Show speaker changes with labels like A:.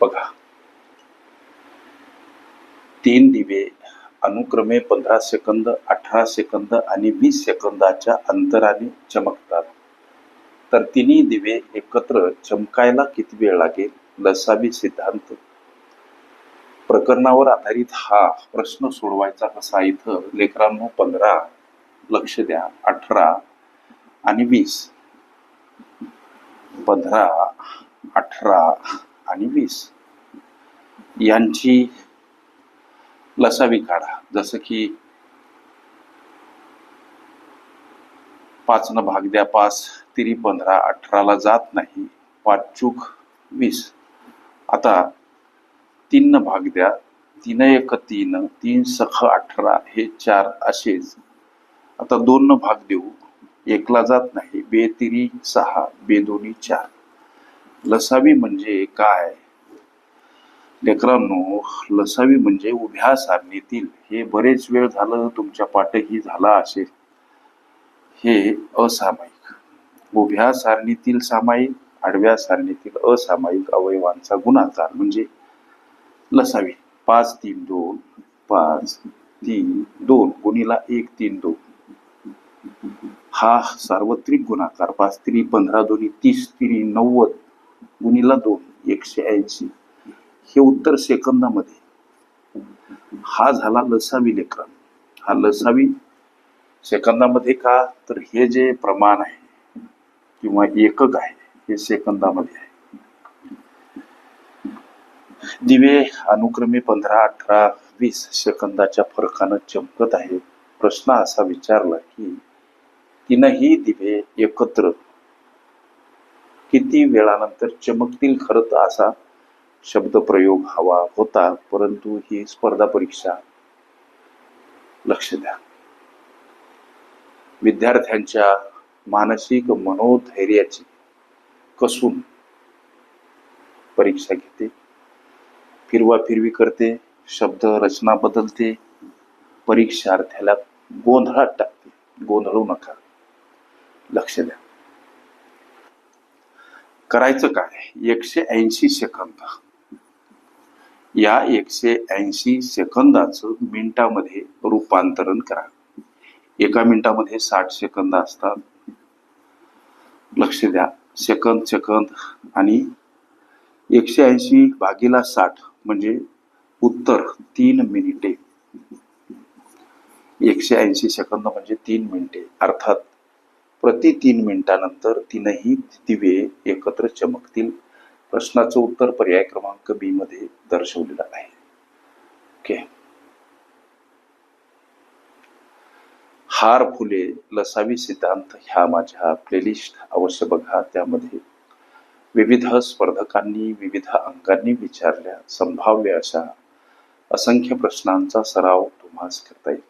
A: बघा. तीन दिवे अनुक्रमे पंधरा सेकंद अठरा सेकंद आणि वीस सेकंदाच्या अंतराने चमकतात. तर तिन्ही दिवे एकत्र चमकायला किती वेळ लागेल लसावी सिद्धांत. प्रकरणावर आधारित हा प्रश्न सोडवायचा कसा इथं? लेकरांनो पंधरा लक्ष द्या. अठरा आणि वीस. पंधरा अठरा आणि वीस. यांची लसावी काढा. जसं की पाचनं भाग द्या पाच तिरी पंधरा अठराला जात नाही पाच चूक वीस. आता तीननं भाग द्या तीन एक तीन तीन सख अठरा हे चार असेच. आता दोन भाग देऊ. एकला जात नाही बे तिरी सहा बे दोन्ही चार. लसावी म्हणजे काय? लेकरांनो लसावी म्हणजे उभ्या सारणीतील हे बरेच वेळ झालं तुमच्या पाठही झाला असेल. हे असामायिक. उभ्या सारणीतील सामायिक आडव्या सारणीतील असामायिक अवयवांचा गुणाकार म्हणजे लसावी. पाच तीन दोन पाच तीन दोन गुणीला एक तीन दोन. हा सार्वत्रिक गुणाकार. पाच तिरी पंधरा दोन्ही तीस तिरी नव्वद. गुणीला दोन एकशे ऐंशी. हे उत्तर सेकंदामध्ये. हा झाला लसावी लेखन. हा लसावी सेकंदामध्ये का? तर हे जे प्रमाण आहे किंवा एकक आहे हे सेकंदामध्ये आहे. दिवे अनुक्रमे पंधरा अठरा वीस सेकंदाच्या फरकानं चमकत आहे. प्रश्न असा विचारला की तीनही दिवे एकत्र किती वेळानंतर चमकतील खरं तर असा शब्दप्रयोग हवा होता परंतु ही स्पर्धा परीक्षा लक्ष द्या. विद्यार्थ्यांच्या मानसिक मनोधैर्याची कसून परीक्षा घेते. फिरवा फिरवी करते शब्द रचना बदलते परीक्षार्थ्याला गोंधळात टाकते. गोंधळू नका. लक्ष द्या. करायचं काय? एकशे ऐंशी सेकंद. या एकशे ऐंशी सेकंदाचं मिनिटामध्ये रूपांतरण करा. एका मिनिटामध्ये साठ सेकंद असतात. लक्ष द्या. सेकंद सेकंद आणि एकशे ऐंशी भागीला साठ म्हणजे उत्तर तीन मिनिटे. एकशे ऐंशी सेकंद म्हणजे तीन मिनिटे. अर्थात प्रति तीन मिनिटानंतर तीनही दिवे एकत्र चमकतील. प्रश्नाचं उत्तर पर्याय क्रमांक बी मध्ये दर्शवलेला आहे. ओके हार फुले लसावी सिद्धांत ह्या माझ्या प्लेलिस्ट अवश्य बघा. त्यामध्ये विविध स्पर्धकांनी विविध अंकांनी विचारल्या संभाव्य अशा असंख्य प्रश्नांचा सराव तुम्हास करता येईल.